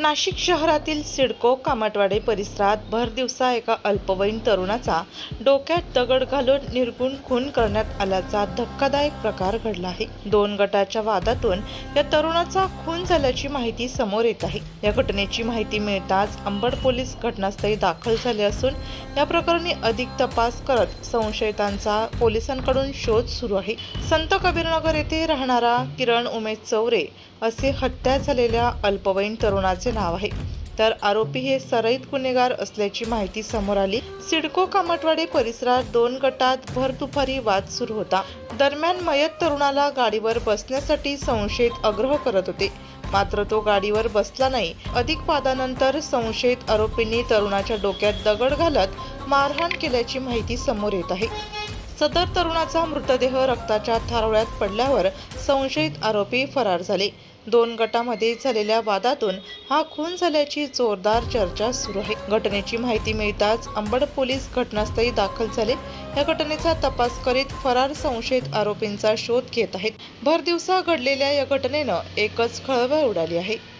नाशिक शहरातील सिडको कामटवाडे परिसरात भर दिवसा एका अल्पवयीन तरुणाचा डोक्यात दगड घालून निर्गुण खून करण्यात आल्याचा धक्कादायक प्रकार घडला आहे. दोन गटाच्या वादातून या तरुणाचा खून झाल्याची माहिती समोर येत आहे. या घटनेची माहिती मिळताच अंबड पोलीस घटनास्थळी दाखल झाले असून या प्रकरणी अधिक तपास करत संशयितांचा पोलिसांकडून शोध सुरू आहे. संत कबीरनगर येथे राहणारा किरण उमेश चौरे असे हत्या झालेल्या अल्पवयीन तरुणाचे नाव आहे. तर आरोपी हे सराईत गुन्हेगार असल्याची माहिती समोर आली. सिडको कामटवाडे परिसरात दोन गटात भर दुपारी वाद सुरू होता. दरम्यान मयत तरुणाला गाडीवर बसण्यासाठी संशयित आग्रह करत होते. मात्र तो गाडीवर बसला नाही. अधिक वादानंतर संशयित आरोपींनी तरुणाच्या डोक्यात दगड घालत मारहाण केल्याची माहिती समोर येत आहे. सदर तरुणाचा मृतदेह रक्ताच्या थारोळ्यात पडल्यावर संशयित आरोपी फरार झाले. दोन गटामध्ये झालेल्या वादातून हा खून झाल्याची जोरदार चर्चा सुरू आहे. घटनेची माहिती मिळताच अंबड पोलीस घटनास्थळी दाखल झाले. या घटनेचा तपास करीत फरार संशयित आरोपींचा शोध घेत आहेत. भर दिवसा घडलेल्या या घटनेनं एकच खळबळ उडाली आहे.